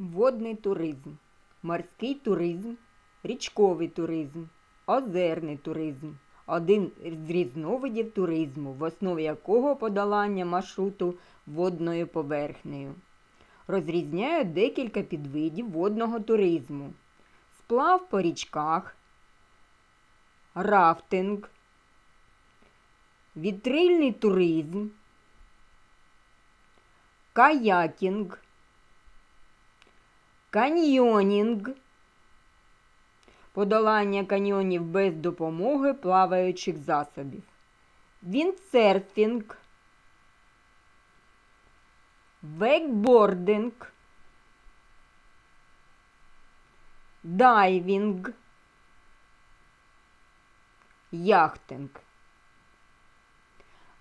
Водний туризм, морський туризм, річковий туризм, озерний туризм один з різновидів туризму, в основі якого подолання маршруту водною поверхнею. Розрізняють декілька підвидів водного туризму: сплав по річках, рафтинг, вітрильний туризм, каякінг, каньйонінг, подолання каньйонів без допомоги плаваючих засобів, віндсерфінг, вейкбординг, дайвінг, яхтинг.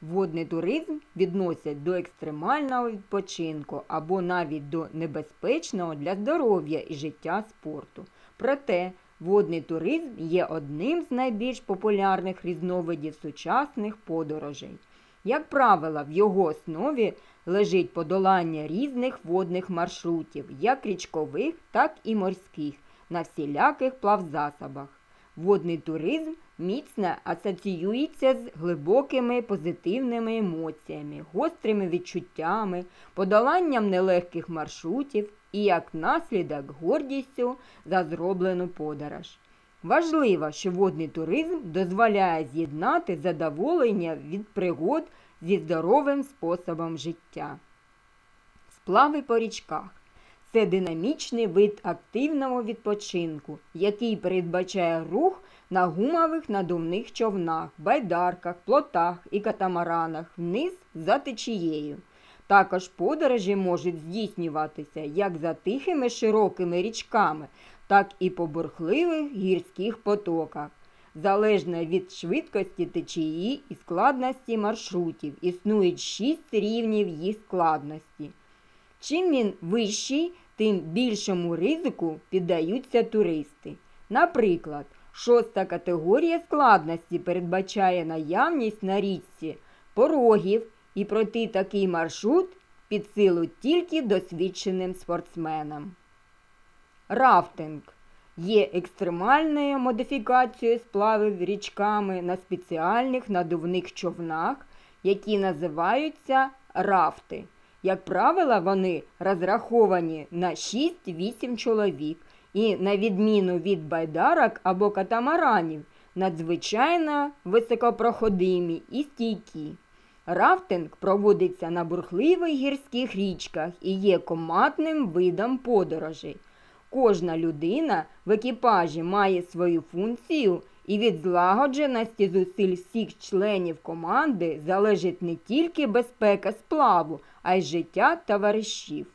Водний туризм відносять до екстремального відпочинку або навіть до небезпечного для здоров'я і життя спорту. Проте водний туризм є одним з найбільш популярних різновидів сучасних подорожей. Як правило, в його основі лежить подолання різних водних маршрутів, як річкових, так і морських, на всіляких плавзасобах. Водний туризм міцно асоціюється з глибокими позитивними емоціями, гострими відчуттями, подоланням нелегких маршрутів і як наслідок гордістю за зроблену подорож. Важливо, що водний туризм дозволяє з'єднати задоволення від пригод зі здоровим способом життя. Сплави по річках це динамічний вид активного відпочинку, який передбачає рух на гумових надувних човнах, байдарках, плотах і катамаранах вниз за течією. Також подорожі можуть здійснюватися як за тихими широкими річками, так і по бурхливих гірських потоках. Залежно від швидкості течії і складності маршрутів, існують шість рівнів їх складності. Чим він вищий, тим більшому ризику піддаються туристи. Наприклад, шоста категорія складності передбачає наявність на річці порогів і пройти такий маршрут під силу тільки досвідченим спортсменам. Рафтинг є екстремальною модифікацією сплавів річками на спеціальних надувних човнах, які називаються рафти. Як правило, вони розраховані на 6-8 чоловік і, на відміну від байдарок або катамаранів, надзвичайно високопроходимі і стійкі. Рафтинг проводиться на бурхливих гірських річках і є командним видом подорожей. Кожна людина в екіпажі має свою функцію і від злагодженості зусиль всіх членів команди залежить не тільки безпека сплаву, а й життя товаришів.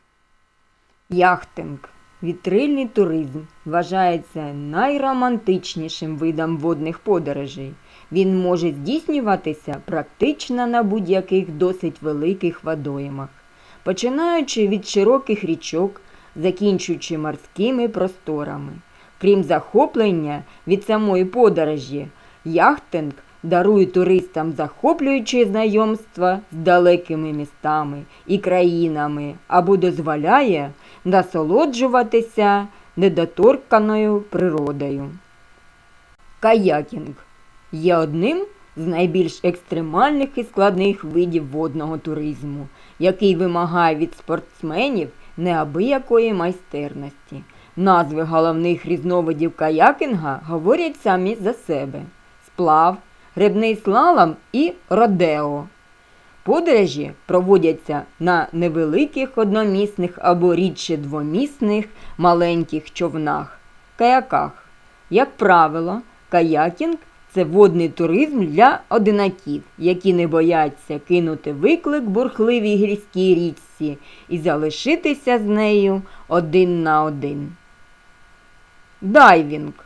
Яхтинг вітрильний туризм вважається найромантичнішим видом водних подорожей. Він може здійснюватися практично на будь-яких досить великих водоймах, починаючи від широких річок, закінчуючи морськими просторами. Крім захоплення від самої подорожі, яхтинг дарує туристам захоплюючі знайомства з далекими містами і країнами або дозволяє насолоджуватися недоторканою природою. Каякінг є одним з найбільш екстремальних і складних видів водного туризму, який вимагає від спортсменів неабиякої майстерності. Назви головних різновидів каякінга говорять самі за себе: сплав, грибний слалом і родео. Подорожі проводяться на невеликих одномісних або рідше двомісних маленьких човнах, каяках. Як правило, каякінг це водний туризм для одинаків, які не бояться кинути виклик бурхливій гірській річці і залишитися з нею один на один. Дайвінг.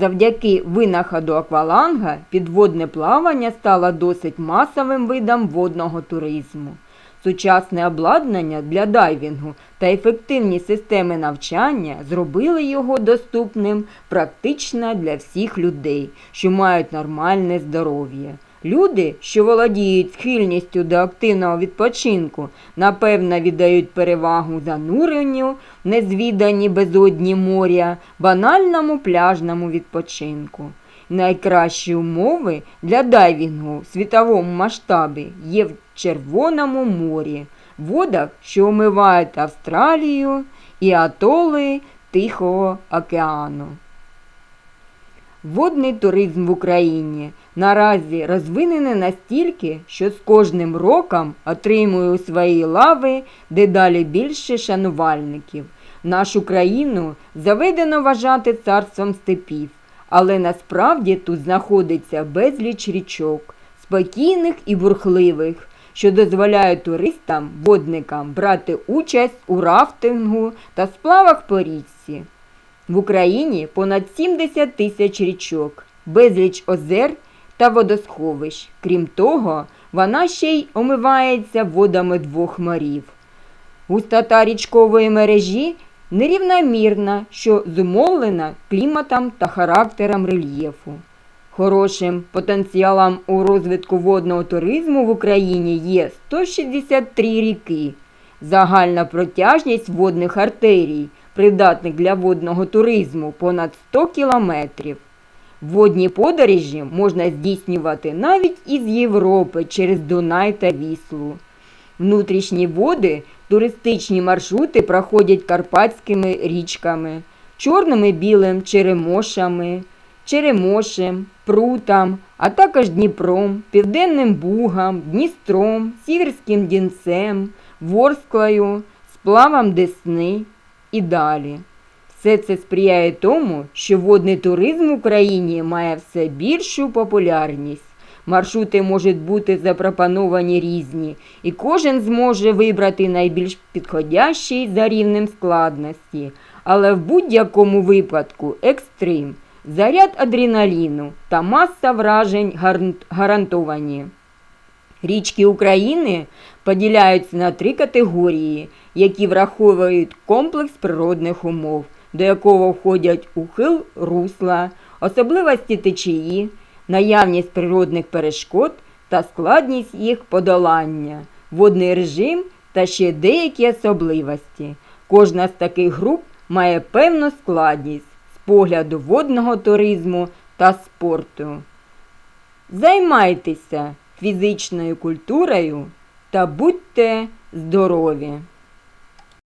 Завдяки винаходу акваланга підводне плавання стало досить масовим видом водного туризму. Сучасне обладнання для дайвінгу та ефективні системи навчання зробили його доступним практично для всіх людей, що мають нормальне здоров'я. Люди, що володіють схильністю до активного відпочинку, напевно віддають перевагу зануренню незвідані безодні моря, банальному пляжному відпочинку. Найкращі умови для дайвінгу в світовому масштабі є в Червоному морі, водах, що омивають Австралію і атоли Тихого океану. Водний туризм в Україні наразі розвинений настільки, що з кожним роком отримує у свої лави дедалі більше шанувальників. Нашу країну заведено вважати царством степів, але насправді тут знаходиться безліч річок, спокійних і бурхливих, що дозволяють туристам, водникам брати участь у рафтингу та сплавах по річці. В Україні понад 70 тисяч річок, безліч озер та водосховищ. Крім того, вона ще й омивається водами двох морів. Густота річкової мережі нерівномірна, що зумовлена кліматом та характером рельєфу. Хорошим потенціалом у розвитку водного туризму в Україні є 163 ріки. Загальна протяжність водних артерій, придатних для водного туризму, понад 100 кілометрів. Водні подорожі можна здійснювати навіть із Європи через Дунай та Віслу. Внутрішні води, туристичні маршрути проходять карпатськими річками, чорним і білим черемошами, черемошем, прутом, а також Дніпром, Південним Бугом, Дністром, Сіверським Дінцем, Ворсклою, сплавом Десни і далі. Все це сприяє тому, що водний туризм в Україні має все більшу популярність. Маршрути можуть бути запропоновані різні, і кожен зможе вибрати найбільш підходящий за рівнем складності. Але в будь-якому випадку екстрим, заряд адреналіну та маса вражень гарантовані. Річки України поділяються на три категорії, які враховують комплекс природних умов, до якого входять ухил русла, особливості течії, наявність природних перешкод та складність їх подолання, водний режим та ще деякі особливості. Кожна з таких груп має певну складність з погляду водного туризму та спорту. Займайтеся фізичною культурою та будьте здорові!